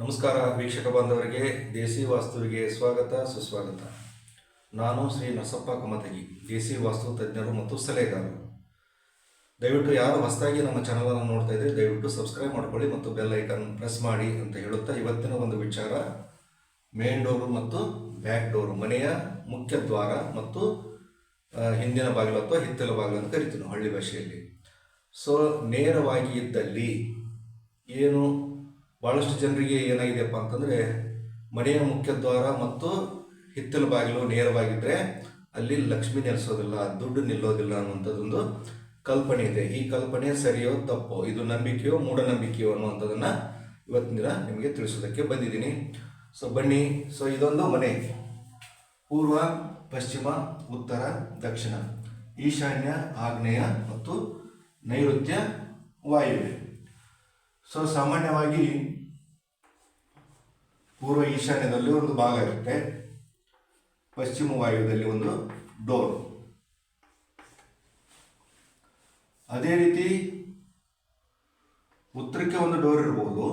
ನಮಸ್ಕಾರ ವೀಕ್ಷಕ ಬಾಂಧವರಿಗೆ, ದೇಸಿ ವಾಸ್ತುವಿಗೆ ಸ್ವಾಗತ, ಸುಸ್ವಾಗತ. ನಾನು ಶ್ರೀ ನರಸಪ್ಪ ಕಮತಗಿ ದೇಸಿ ವಾಸ್ತು ತಜ್ಞರು ಮತ್ತು ಸಲಹೆಗಾರರು. ದಯವಿಟ್ಟು ಯಾರು ಹೊಸದಾಗಿ ನಮ್ಮ ಚಾನಲನ್ನು ನೋಡ್ತಾ ಇದ್ದರೆ ದಯವಿಟ್ಟು ಸಬ್ಸ್ಕ್ರೈಬ್ ಮಾಡ್ಕೊಳ್ಳಿ ಮತ್ತು ಬೆಲ್ ಐಕನ್ ಪ್ರೆಸ್ ಮಾಡಿ ಅಂತ ಹೇಳುತ್ತಾ ಇವತ್ತಿನ ಒಂದು ವಿಚಾರ. ಮೇನ್ ಡೋರು ಮತ್ತು ಬ್ಯಾಕ್ ಡೋರು, ಮನೆಯ ಮುಖ್ಯ ದ್ವಾರ ಮತ್ತು ಹಿಂದಿನ ಬಾಗಿಲು ಅಥವಾ ಹಿತ್ತಲ ಬಾಗಿಲು ಅಂತ ಕರಿತೀನಿ ಹಳ್ಳಿ ಭಾಷೆಯಲ್ಲಿ. ಸೊ ನೇರವಾಗಿ ಇದ್ದಲ್ಲಿ ಏನು ಭಾಳಷ್ಟು ಜನರಿಗೆ ಏನಾಗಿದೆಯಪ್ಪ ಅಂತಂದರೆ ಮನೆಯ ಮುಖ್ಯ ದ್ವಾರ ಮತ್ತು ಹಿತ್ತಲು ಬಾಗಿಲು ನೇರವಾಗಿದ್ದರೆ ಅಲ್ಲಿ ಲಕ್ಷ್ಮಿ ನೆಲೆಸೋದಿಲ್ಲ, ದುಡ್ಡು ನಿಲ್ಲೋದಿಲ್ಲ ಅನ್ನುವಂಥದ್ದೊಂದು ಕಲ್ಪನೆ ಇದೆ. ಈ ಕಲ್ಪನೆ ಸರಿಯೋ ತಪ್ಪೋ? ಇದು ನಂಬಿಕೆಯೋ ಮೂಢನಂಬಿಕೆಯೋ ಅನ್ನುವಂಥದ್ದನ್ನು ಇವತ್ತಿನ ದಿನ ನಿಮಗೆ ತಿಳಿಸೋದಕ್ಕೆ ಬಂದಿದ್ದೀನಿ. ಸೊ ಬನ್ನಿ. ಸೊ ಇದೊಂದು ಮನೆ. ಪೂರ್ವ, ಪಶ್ಚಿಮ, ಉತ್ತರ, ದಕ್ಷಿಣ. ಈಶಾನ್ಯ, ಆಗ್ನೇಯ ಮತ್ತು ನೈಋತ್ಯ ವಾಯುವ್ಯ. ಸೊ ಸಾಮಾನ್ಯವಾಗಿ ಪೂರ್ವ ಈಶಾನ್ಯದಲ್ಲಿ ಒಂದು ಭಾಗ ಇರುತ್ತೆ. ಪಶ್ಚಿಮ ವಾಯುದಲ್ಲಿ ಒಂದು ಡೋರ್. ಅದೇ ರೀತಿ ಉತ್ತರಕ್ಕೆ ಒಂದು ಡೋರ್ ಇರ್ಬೋದು.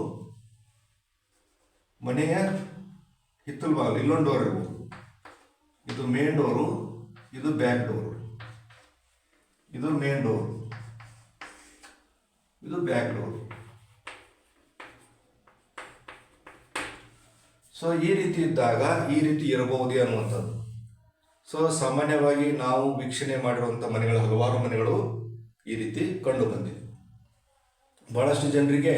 ಮನೆಯ ಹಿತ್ತಲು ಭಾಗ ಇಲ್ಲೊಂದು ಡೋರ್ ಇರ್ಬೋದು. ಇದು ಮೇನ್ ಡೋರು, ಇದು ಬ್ಯಾಕ್ ಡೋರು. ಇದು ಮೇನ್ ಡೋರ್. ಇದು ಬ್ಯಾಕ್ ಡೋರ್. ಸೊ ಈ ರೀತಿ ಇದ್ದಾಗ ಈ ರೀತಿ ಇರಬಹುದು ಅನ್ನುವಂಥದ್ದು. ಸೊ ಸಾಮಾನ್ಯವಾಗಿ ನಾವು ವೀಕ್ಷಣೆ ಮಾಡಿರುವಂಥ ಮನೆಗಳು, ಹಲವಾರು ಮನೆಗಳು ಈ ರೀತಿ ಕಂಡು ಬಂದಿದೆ ಬಹಳಷ್ಟು ಜನರಿಗೆ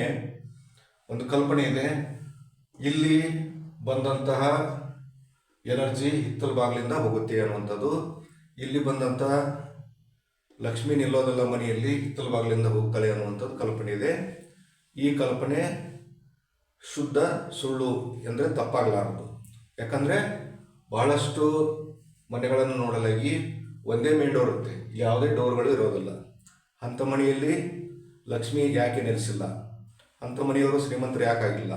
ಒಂದು ಕಲ್ಪನೆ ಇದೆ. ಇಲ್ಲಿ ಬಂದಂತಹ ಎನರ್ಜಿ ಹಿತ್ತಲ ಬಾಗಿಲಿಂದ ಹೋಗುತ್ತೆ ಅನ್ನುವಂಥದ್ದು. ಇಲ್ಲಿ ಬಂದಂತಹ ಲಕ್ಷ್ಮಿ ನಿಲ್ಲೋದಲ್ಲ ಮನೆಯಲ್ಲಿ ಹಿತ್ತಲ ಬಾಗಿಲಿಂದ ಹೋಗ್ತಾಳೆ ಅನ್ನುವಂಥದ್ದು ಕಲ್ಪನೆ ಇದೆ. ಈ ಕಲ್ಪನೆ ಶುದ್ಧ ಸುಳ್ಳು ಎಂದರೆ ತಪ್ಪಾಗಲಾರದು. ಯಾಕಂದರೆ ಬಹಳಷ್ಟು ಮನೆಗಳನ್ನು ನೋಡಲಾಗಿ ಒಂದೇ ಮೇನ್ ಡೋರ್ ಇರುತ್ತೆ, ಯಾವುದೇ ಡೋರ್ಗಳು ಇರೋದಿಲ್ಲ. ಅಂಥ ಮನೆಯಲ್ಲಿ ಲಕ್ಷ್ಮಿ ಯಾಕೆ ನೆಲೆಸಿಲ್ಲ? ಅಂಥ ಮನೆಯವರು ಶ್ರೀಮಂತರು ಯಾಕಾಗಿಲ್ಲ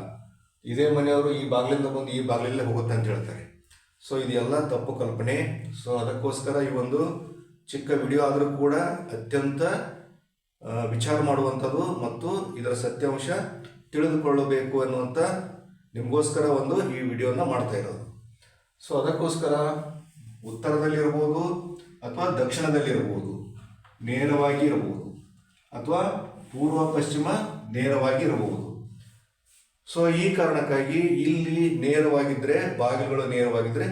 ಇದೇ ಮನೆಯವರು ಈ ಬಾಗಿಲಿಂದ ಬಂದು ಈ ಬಾಗಿಲಲ್ಲೇ ಹೋಗುತ್ತೆ ಅಂತ ಹೇಳ್ತಾರೆ. ಸೊ, ಇದೆಲ್ಲ ತಪ್ಪು ಕಲ್ಪನೆ. ಸೊ, ಅದಕ್ಕೋಸ್ಕರ ಈ ಒಂದು ಚಿಕ್ಕ ವಿಡಿಯೋ ಆದರೂ ಕೂಡ ಅತ್ಯಂತ ವಿಚಾರ ಮಾಡುವಂಥದ್ದು ಮತ್ತು ಇದರ ಸತ್ಯಾಂಶ ತಿಳಿದುಕೊಳ್ಳಬೇಕು ಅನ್ನುವಂಥ ನಿಮಗೋಸ್ಕರ ಒಂದು ಈ ವಿಡಿಯೋನ ಮಾಡ್ತಾ ಇರೋದು. ಸೊ ಅದಕ್ಕೋಸ್ಕರ ಉತ್ತರದಲ್ಲಿರ್ಬೋದು ಅಥವಾ ದಕ್ಷಿಣದಲ್ಲಿರ್ಬೋದು ನೇರವಾಗಿ ಇರಬಹುದು ಅಥವಾ ಪೂರ್ವ ಪಶ್ಚಿಮ ನೇರವಾಗಿ ಇರಬಹುದು ಸೊ ಈ ಕಾರಣಕ್ಕಾಗಿ ಇಲ್ಲಿ ನೇರವಾಗಿದ್ದರೆ ಬಾಗಿಲುಗಳು ನೇರವಾಗಿದ್ದರೆ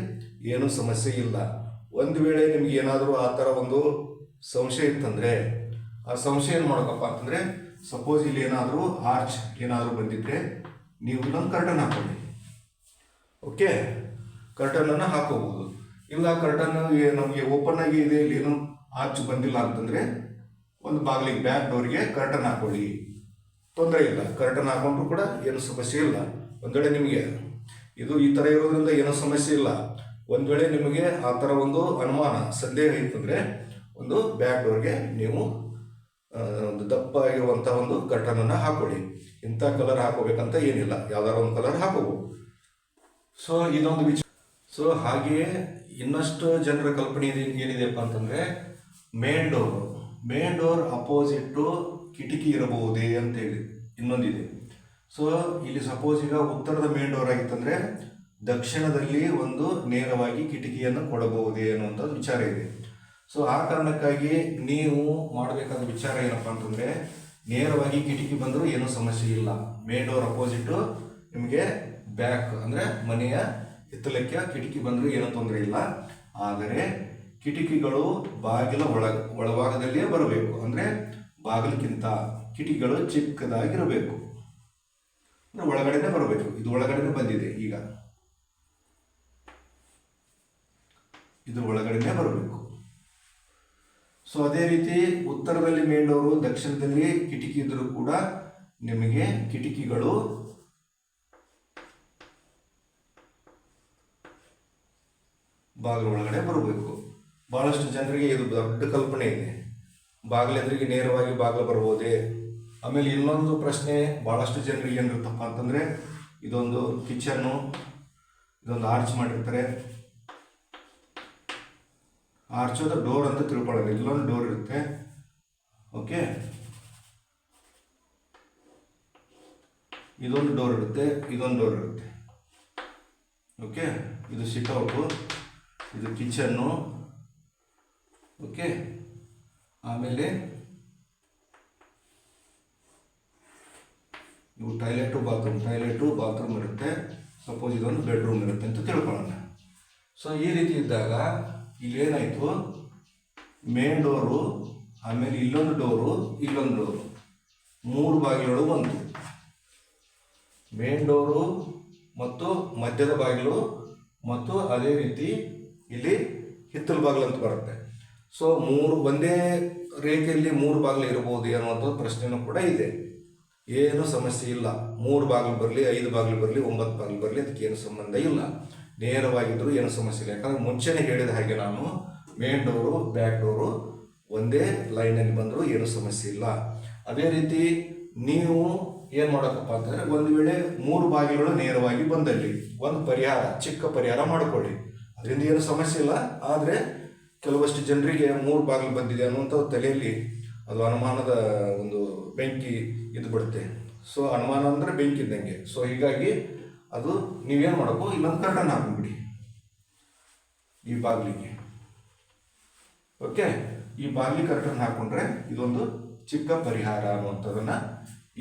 ಏನೂ ಸಮಸ್ಯೆ ಇಲ್ಲ. ಒಂದು ವೇಳೆ ನಿಮ್ಗೆ ಏನಾದರೂ ಆ ಥರ ಒಂದು ಸಂಶಯ ಇತ್ತಂದರೆ, ಆ ಸಂಶಯ ಏನು ಮಾಡೋಕಪ್ಪ ಅಂತಂದರೆ ಸಪೋಸ್ ಇಲ್ಲಿ ಏನಾದರೂ ಆರ್ಚ್ ಏನಾದರೂ ಬಂದಿದ್ರೆ ನೀವು ಇಲ್ಲೊಂದು ಕರ್ಟನ್ ಹಾಕೊಳ್ಳಿ. ಓಕೆ ಕರ್ಟನನ್ನು ಹಾಕೋಬಹುದು ಇಲ್ಲ ಕರ್ಟನ್ ನಮಗೆ ಓಪನ್ ಆಗಿ ಇದೆ, ಇಲ್ಲಿ ಏನು ಆರ್ಚ್ ಬಂದಿಲ್ಲ ಅಂತಂದರೆ ಒಂದು ಬಾಗಿಲಿಗೆ ಬ್ಯಾಕ್ ಡೋರ್ಗೆ ಕರ್ಟನ್ ಹಾಕೊಳ್ಳಿ. ತೊಂದರೆ ಇಲ್ಲ. ಕರ್ಟನ್ ಹಾಕೊಂಡ್ರು ಕೂಡ ಏನು ಸಮಸ್ಯೆ ಇಲ್ಲ. ಒಂದು ವೇಳೆ ನಿಮಗೆ ಇದು ಈ ಥರ ಇರೋದ್ರಿಂದ ಏನೂ ಸಮಸ್ಯೆ ಇಲ್ಲ. ಒಂದು ವೇಳೆ ನಿಮಗೆ ಆ ಥರ ಒಂದು ಅನುಮಾನ, ಸಂದೇಹ ಇತ್ತಂದರೆ ಒಂದು ಬ್ಯಾಕ್ ಡೋರ್ಗೆ ನೀವು ಒಂದು ದಪ್ಪ ಆಗಿರುವಂಥ ಒಂದು ಕರ್ಟನನ್ನು ಹಾಕೊಳ್ಳಿ. ಇಂಥ ಕಲರ್ ಹಾಕೋಬೇಕಂತ ಏನಿಲ್ಲ. ಯಾವ್ದಾರ ಒಂದು ಕಲರ್ ಹಾಕೋಬಹುದು ಸೊ ಇದೊಂದು ವಿಚಾರ ಸೊ ಹಾಗೆಯೇ ಇನ್ನಷ್ಟು ಜನರ ಕಲ್ಪನೆ ಏನಿದೆಯಪ್ಪ ಅಂತಂದರೆ main door main door opposite ಕಿಟಕಿ ಇರಬಹುದೇ ಅಂತೇಳಿ ಇನ್ನೊಂದಿದೆ. ಸೊ ಇಲ್ಲಿ ಸಪೋಸ್ ಈಗ ಉತ್ತರದ ಮೇನ್ ಡೋರ್ ಆಗಿತ್ತಂದರೆ, ದಕ್ಷಿಣದಲ್ಲಿ ಒಂದು ನೇರವಾಗಿ ಕಿಟಕಿಯನ್ನು ಕೊಡಬಹುದೇ ಅನ್ನುವಂಥ ವಿಚಾರ ಇದೆ. ಸೊ ಆ ಕಾರಣಕ್ಕಾಗಿ ನೀವು ಮಾಡಬೇಕಾದ ವಿಚಾರ ಏನಪ್ಪ ಅಂತಂದರೆ, ನೇರವಾಗಿ ಕಿಟಕಿ ಬಂದರೂ ಏನೂ ಸಮಸ್ಯೆ ಇಲ್ಲ. ಮೇನ್ ಡೋರ್ ಅಪೋಸಿಟ್ಟು ನಿಮಗೆ ಬ್ಯಾಕ್ ಅಂದರೆ ಮನೆಯ ಹಿತ್ತಲಕ್ಕೆ ಕಿಟಕಿ ಬಂದರೂ ಏನೂ ತೊಂದರೆ ಇಲ್ಲ. ಆದರೆ ಕಿಟಕಿಗಳು ಬಾಗಿಲ ಒಳ, ಒಳಭಾಗದಲ್ಲಿಯೇ ಬರಬೇಕು. ಅಂದರೆ ಬಾಗಿಲಕ್ಕಿಂತ ಕಿಟಕಿಗಳು ಚಿಕ್ಕದಾಗಿರಬೇಕು. ಅಂದರೆ ಒಳಗಡೆನೆ ಬರಬೇಕು. ಇದು ಒಳಗಡೆನೆ ಬಂದಿದೆ ಈಗ. ಇದು ಒಳಗಡೆನೆ ಬರಬೇಕು. ಸೊ ಅದೇ ರೀತಿ ಉತ್ತರದಲ್ಲಿ ಮೇನ್ ದಕ್ಷಿಣದಲ್ಲಿ ಕಿಟಕಿ ಇದ್ದರೂ ಕೂಡ ನಿಮಗೆ ಕಿಟಕಿಗಳು ಬಾಗಿಲ ಒಳಗಡೆ ಬರಬೇಕು. ಬಹಳಷ್ಟು ಜನರಿಗೆ ಇದು ದೊಡ್ಡ ಕಲ್ಪನೆ ಇದೆ. ಬಾಗಿಲೆದ್ರಿಗೆ ನೇರವಾಗಿ ಬಾಗಿಲು ಬರ್ಬೋದೇ? ಆಮೇಲೆ ಇನ್ನೊಂದು ಪ್ರಶ್ನೆ, ಬಹಳಷ್ಟು ಜನರಿಗೆ ಏನಿರುತ್ತಪ್ಪ ಅಂತಂದರೆ, ಇದೊಂದು ಕಿಚನ್ನು, ಇದೊಂದು ಆರ್ಚ್ ಮಾಡಿರ್ತಾರೆ. ಆರ್ಚ್ ಅದು ಡೋರ್ ಅಂತ ತಿಳ್ಕೊಳ್ಳೋಣ. ಇಲ್ಲೊಂದು ಡೋರ್ ಇರುತ್ತೆ. ಓಕೆ? ಇದೊಂದು ಡೋರ್ ಇರುತ್ತೆ, ಇದೊಂದು ಡೋರ್ ಇರುತ್ತೆ. ಓಕೆ? ಇದು ಸಿಟ್ಔಟು ಇದು ಕಿಚನ್ನು. ಓಕೆ? ಆಮೇಲೆ ಇವು ಟಾಯ್ಲೆಟು, ಬಾತ್ರೂಮ್. ಟಾಯ್ಲೆಟು, ಬಾತ್ರೂಮ್ ಇರುತ್ತೆ. ಸಪೋಸ್ ಇದೊಂದು ಬೆಡ್ರೂಮ್ ಇರುತ್ತೆ ಅಂತ ತಿಳ್ಕೊಳ್ಳೋಣ. ಸೊ ಈ ರೀತಿ ಇದ್ದಾಗ ಇಲ್ಲೇನಾಯಿತು? ಮೇನ್ ಡೋರು, ಆಮೇಲೆ ಇಲ್ಲೊಂದು ಡೋರು ಇಲ್ಲೊಂದು ಡೋರು. ಮೂರು ಬಾಗಿಲುಗಳು ಬಂತು ಮೇನ್ ಡೋರು ಮತ್ತು ಮಧ್ಯದ ಬಾಗಿಲು ಮತ್ತು ಅದೇ ರೀತಿ ಇಲ್ಲಿ ಹಿತ್ತಲ ಬಾಗಿಲು ಅಂತ ಬರುತ್ತೆ. ಸೊ ಮೂರು ಒಂದೇ ರೇಖೆಯಲ್ಲಿ ಮೂರು ಬಾಗಿಲು ಇರಬಹುದು ಅನ್ನುವಂಥ ಪ್ರಶ್ನೆನೂ ಕೂಡ ಇದೆ. ಏನು ಸಮಸ್ಯೆ ಇಲ್ಲ? ಮೂರು ಬಾಗಿಲು ಬರಲಿ, ಐದು ಬಾಗಿಲು ಬರಲಿ, ಒಂಬತ್ತು ಬಾಗಿಲು ಬರಲಿ, ಅದಕ್ಕೆ ಏನು ಸಂಬಂಧ ಇಲ್ಲ. ನೇರವಾಗಿದ್ದರೂ ಏನು ಸಮಸ್ಯೆ ಇಲ್ಲ. ಯಾಕಂದ್ರೆ ಮುಂಚೆನೇ ಹೇಳಿದ ಹಾಗೆ ನಾನು ಮೇನ್ ಡೋರು ಬ್ಯಾಕ್ ಡೋರು ಒಂದೇ ಲೈನಲ್ಲಿ ಬಂದರೂ ಏನು ಸಮಸ್ಯೆ ಇಲ್ಲ. ಅದೇ ರೀತಿ ನೀವು ಏನು ಮಾಡೋಕ್ಕಪ್ಪ ಅಂತಂದರೆ ಒಂದು ವೇಳೆ ಮೂರು ಬಾಗಿಲುಗಳು ನೇರವಾಗಿ ಬಂದಲ್ಲಿ, ಒಂದು ಪರಿಹಾರ, ಚಿಕ್ಕ ಪರಿಹಾರ ಮಾಡಿಕೊಳ್ಳಿ. ಅದರಿಂದ ಏನು ಸಮಸ್ಯೆ ಇಲ್ಲ. ಆದರೆ ಕೆಲವಷ್ಟು ಜನರಿಗೆ ಮೂರು ಬಾಗಿಲು ಬಂದಿದೆ ಅನ್ನುವಂಥ ತಲೆಯಲ್ಲಿ ಅದು ಅನುಮಾನದ ಒಂದು ಬೆಂಕಿ ಇದು ಬಿಡುತ್ತೆ ಸೊ ಅನುಮಾನ ಅಂದರೆ ಬೆಂಕಿ ಇದ್ದಂಗೆ. ಸೊ ಹೀಗಾಗಿ ಅದು ನೀವೇನು ಮಾಡಬೇಕು? ಇಲ್ಲೊಂದು ಕರ್ಟನ್ ಹಾಕ್ಬಿಡಿ ಈ ಬಾಗಿಲಿಗೆ. ಓಕೆ? ಈ ಬಾಗಿಲಿ ಕರ್ಟನ್ ಹಾಕೊಂಡ್ರೆ ಇದೊಂದು ಚಿಕ್ಕ ಪರಿಹಾರ ಅನ್ನುವಂಥದ್ದನ್ನ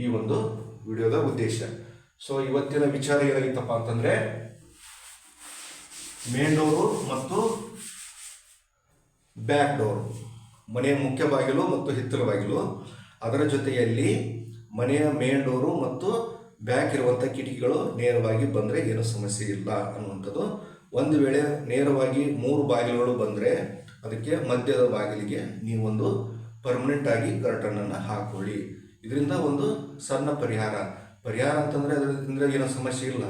ಈ ಒಂದು ವಿಡಿಯೋದ ಉದ್ದೇಶ. ಸೊ ಇವತ್ತಿನ ವಿಚಾರ ಏನಾಗಿತ್ತಪ್ಪ ಅಂತಂದ್ರೆ ಮೇನ್ ಡೋರು ಮತ್ತು ಬ್ಯಾಕ್ ಡೋರ್ ಮನೆಯ ಮುಖ್ಯ ಬಾಗಿಲು ಮತ್ತು ಹಿತ್ತಲ ಬಾಗಿಲು. ಅದರ ಜೊತೆಯಲ್ಲಿ ಮನೆಯ ಮೇನ್ ಡೋರು ಮತ್ತು ಬ್ಯಾಕ್ ಇರುವಂಥ ಕಿಟಕಿಗಳು ನೇರವಾಗಿ ಬಂದರೆ ಏನು ಸಮಸ್ಯೆ ಇಲ್ಲ ಅನ್ನುವಂಥದ್ದು. ಒಂದು ವೇಳೆ ನೇರವಾಗಿ ಮೂರು ಬಾಗಿಲುಗಳು ಬಂದರೆ ಅದಕ್ಕೆ ಮಧ್ಯದ ಬಾಗಿಲಿಗೆ ನೀವೊಂದು ಪರ್ಮನೆಂಟ್ ಆಗಿ ಕರ್ಟನನ್ನು ಹಾಕೊಳ್ಳಿ. ಇದರಿಂದ ಒಂದು ಸಣ್ಣ ಪರಿಹಾರ. ಪರಿಹಾರ ಅಂತಂದರೆ ಅದರಿಂದ ಏನೋ ಸಮಸ್ಯೆ ಇಲ್ಲ.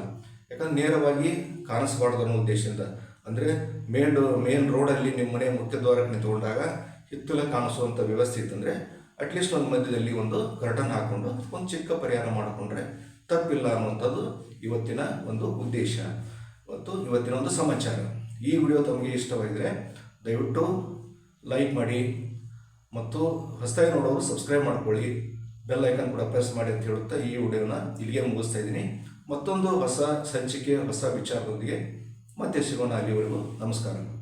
ಯಾಕಂದ್ರೆ ನೇರವಾಗಿ ಕಾಣಿಸ್ಬಾರ್ದು ಅನ್ನೋ ಉದ್ದೇಶದಿಂದ. ಅಂದರೆ ಮೇನ್ ಡೋ ಮೇನ್ ರೋಡಲ್ಲಿ ನಿಮ್ಮ ಮನೆ ಮುಖ್ಯ ದ್ವಾರಕ್ಕೆ ನಿಂತ್ಕೊಂಡಾಗ ಹಿತ್ತಲ ಕಾಣಿಸುವಂಥ ವ್ಯವಸ್ಥೆ ಇತ್ತಂದರೆ ಅಟ್ಲೀಸ್ಟ್ ಒಂದು ಮಧ್ಯದಲ್ಲಿ ಒಂದು ಕರ್ಟನ್ ಹಾಕ್ಕೊಂಡು ಒಂದು ಚಿಕ್ಕ ಪರಿಹಾರ ಮಾಡಿಕೊಂಡ್ರೆ ತಪ್ಪಿಲ್ಲ ಅನ್ನುವಂಥದ್ದು ಇವತ್ತಿನ ಒಂದು ಉದ್ದೇಶ ಮತ್ತು ಇವತ್ತಿನ ಒಂದು ಸಮಾಚಾರ. ಈ ವಿಡಿಯೋ ತಮಗೆ ಇಷ್ಟವಾಗಿದ್ದರೆ ದಯವಿಟ್ಟು ಲೈಕ್ ಮಾಡಿ ಮತ್ತು ಹೊಸದಾಗಿ ನೋಡೋರು ಸಬ್ಸ್ಕ್ರೈಬ್ ಮಾಡ್ಕೊಳ್ಳಿ. ಬೆಲ್ ಐಕನ್ ಕೂಡ ಪ್ರೆಸ್ ಮಾಡಿ ಅಂತ ಹೇಳುತ್ತಾ ಈ ವಿಡಿಯೋನ ಇಲ್ಲಿಗೆ ಮುಗಿಸ್ತಾ ಇದ್ದೀನಿ. ಮತ್ತೊಂದು ಹೊಸ ಸಂಚಿಕೆ, ಹೊಸ ವಿಚಾರದೊಂದಿಗೆ ಮತ್ತೆ ಸಿಗೋಣ ಅಲ್ಲಿವರೆಗೂ. ನಮಸ್ಕಾರ.